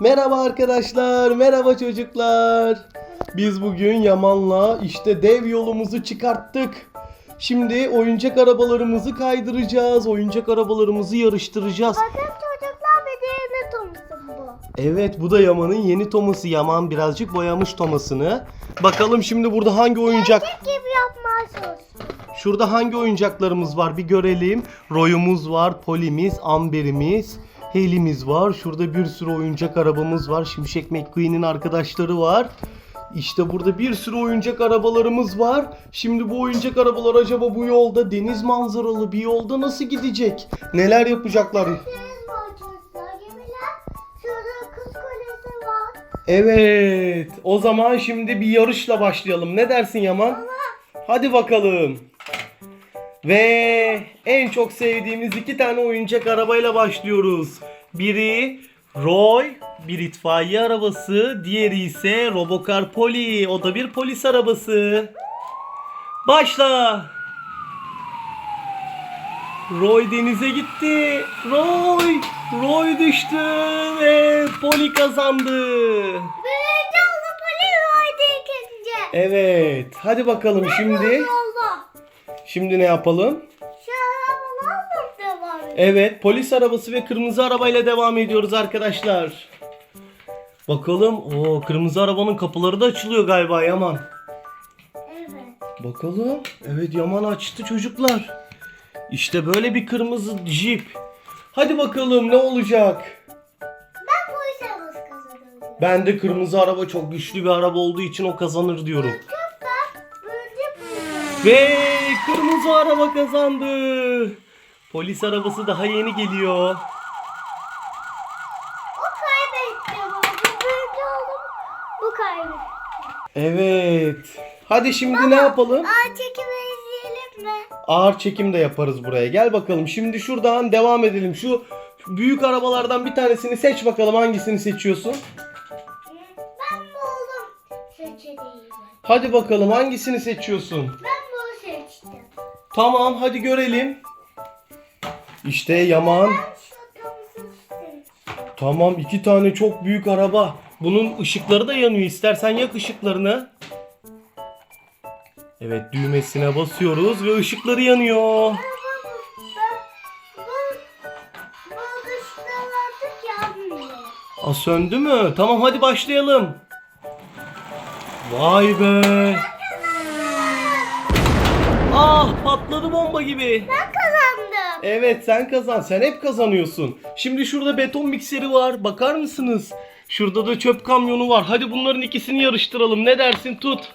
Merhaba arkadaşlar, merhaba çocuklar. Biz bugün Yaman'la işte dev yolumuzu çıkarttık. Şimdi oyuncak arabalarımızı kaydıracağız. Oyuncak arabalarımızı yarıştıracağız. Bakın çocuklar bedenini tanısın bu. Evet bu da Yaman'ın yeni Tomas'ı. Yaman birazcık boyamış Tomas'ını. Bakalım şimdi burada hangi oyuncak... Gerçek gibi yapmaya çalışsın. Şurada hangi oyuncaklarımız var bir görelim. Roy'umuz var, Poli'miz, Amber'imiz, Haley'miz var. Şurada bir sürü oyuncak arabamız var. Şimşek McQueen'in arkadaşları var. İşte burada bir sürü oyuncak arabalarımız var. Şimdi bu oyuncak arabalar acaba bu yolda deniz manzaralı bir yolda nasıl gidecek? Neler yapacaklar? Deniz var çocuklar gemiler. Şurada kız kulesi var. Evet. O zaman şimdi bir yarışla başlayalım. Ne dersin Yaman? Hadi bakalım. Ve en çok sevdiğimiz iki tane oyuncak arabayla başlıyoruz. Biri Roy, bir itfaiye arabası, diğeri ise Robocar Poli. O da bir polis arabası. Başla. Roy denize gitti. Roy, Roy düştü ve Poli kazandı. Birinci oldu polis vardı ikinci. Evet, hadi bakalım şimdi. Şimdi ne yapalım? Şu arabalar mı devam? Evet, polis arabası ve kırmızı arabayla devam ediyoruz arkadaşlar. Bakalım. O kırmızı arabanın kapıları da açılıyor galiba Yaman. Evet. Bakalım. Evet Yaman açtı çocuklar. İşte böyle bir kırmızı jip. Hadi bakalım ne olacak? Ben polis arabası kazanıyorum. Ben de kırmızı araba çok güçlü bir araba olduğu için o kazanır diyorum. Ve kırmızı araba kazandı. Polis arabası daha yeni geliyor. O kaybetti ama bu birinci oldum. Bu kaybetti. Evet. Hadi şimdi ne yapalım? Aa çekimi izleyelim mi? Ağır çekim de yaparız buraya. Gel bakalım. Şimdi şuradan devam edelim. Şu büyük arabalardan bir tanesini seç bakalım. Hangisini seçiyorsun? Ben bu oldum. Seçeceğim. Hadi bakalım hangisini seçiyorsun? Ben. Tamam hadi görelim. İşte Yaman. Tamam iki tane çok büyük araba. Bunun ışıkları da yanıyor. İstersen yak ışıklarını. Evet düğmesine basıyoruz ve ışıkları yanıyor. Aa söndü mü? Tamam hadi başlayalım. Vay be. Ah patladı bomba gibi. Ben kazandım. Evet sen kazan. Sen hep kazanıyorsun. Şimdi şurada beton mikseri var. Bakar mısınız? Şurada da çöp kamyonu var. Hadi bunların ikisini yarıştıralım. Ne dersin? Tut.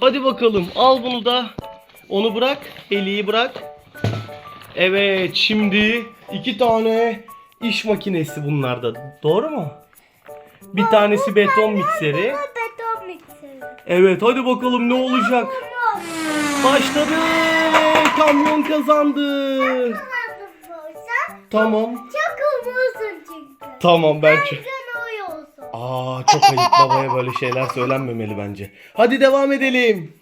Hadi bakalım. Al bunu da. Onu bırak. Eliyi bırak. Evet şimdi iki tane iş makinesi bunlarda. Doğru mu? Bir tanesi beton mikseri. Beton mikseri. Evet hadi bakalım ne olacak. Başladı. Kamyon kazandı. Tamam. çok umursun çünkü. Tamam ben olsun. Aa çok ayıp babaya böyle şeyler söylenmemeli bence. Hadi devam edelim.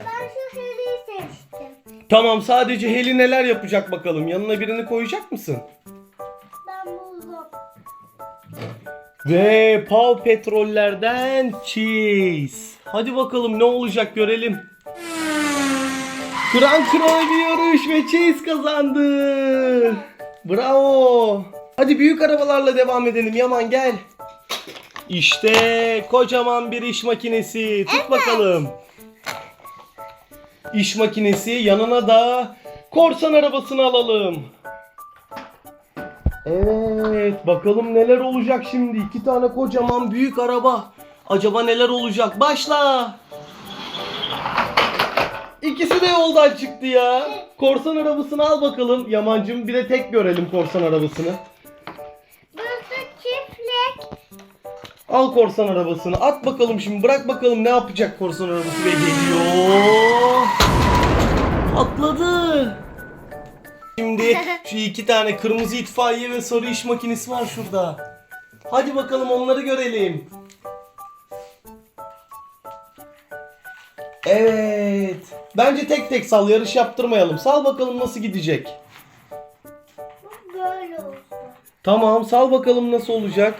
Ben şu heliyi seçtim. Tamam sadece Heli neler yapacak bakalım. Yanına birini koyacak mısın? Ben buldum. Ve Paw Petroller'den Cheese. Hadi bakalım ne olacak görelim. Kıran kırana bir yarış ve Cheese kazandı. Bravo. Hadi büyük arabalarla devam edelim Yaman gel. İşte kocaman bir iş makinesi. Tut bakalım. İş makinesi yanına da korsan arabasını alalım. Evet bakalım neler olacak şimdi. İki tane kocaman büyük araba. Acaba neler olacak? Başla. İkisi de yoldan çıktı ya. Korsan arabasını al bakalım. Yamancım bir de tek görelim korsan arabasını. Burası çiftlik. Al korsan arabasını. At bakalım şimdi. Bırak bakalım ne yapacak korsan arabası ve geliyor. Atladı. Şimdi şu iki tane kırmızı itfaiye ve sarı iş makinesi var şurada. Hadi bakalım onları görelim. Evet. Bence tek tek sal yarış yaptırmayalım. Sal bakalım nasıl gidecek. Bu böyle olsun. Tamam sal bakalım nasıl olacak.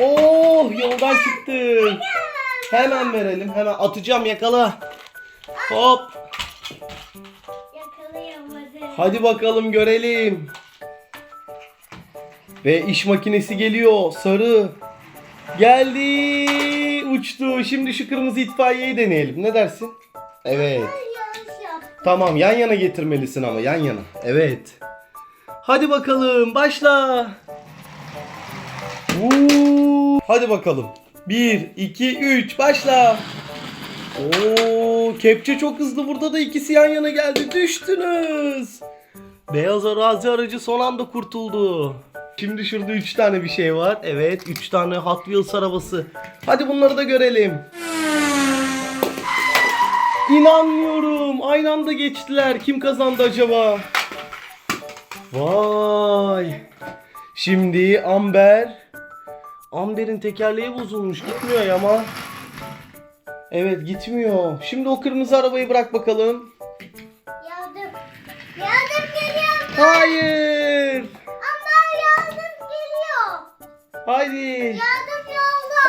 Oh yoldan çıktı. Hemen verelim hemen atacağım yakala. Hop. Yakalayamadım. Hadi bakalım görelim. Ve iş makinesi geliyor. Sarı. Geldi. Uçtu. Şimdi şu kırmızı itfaiyeyi deneyelim. Ne dersin? Evet. Yanlış yaptım. Tamam yan yana getirmelisin ama yan yana. Evet. Hadi bakalım başla. Vuu. Hadi bakalım. 1, 2, 3 başla. Oo, kepçe çok hızlı. Burada da ikisi yan yana geldi. Düştünüz. Beyaz arazi aracı son anda kurtuldu. Şimdi şurada 3 tane bir şey var. Evet 3 tane Hot Wheels arabası. Hadi bunları da görelim. İnanmıyorum. Aynı anda geçtiler. Kim kazandı acaba? Vay. Şimdi Amber. Amber'in tekerleği bozulmuş. Gitmiyor ya ama. Evet gitmiyor. Şimdi o kırmızı arabayı bırak bakalım. Yardım. Yardım geliyor. Hayır. Ama yardım geliyor. Haydi. Yardım.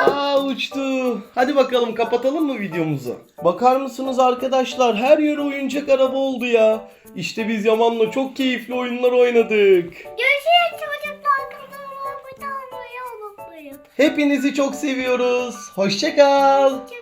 Aa uçtu. Hadi bakalım kapatalım mı videomuzu? Bakar mısınız arkadaşlar her yer oyuncak araba oldu ya. İşte biz Yaman'la çok keyifli oyunlar oynadık. Görüşürüz çocuklar. Kanalıma abone olmayı unutmayın. Hepinizi çok seviyoruz. Hoşçakal. Hoşça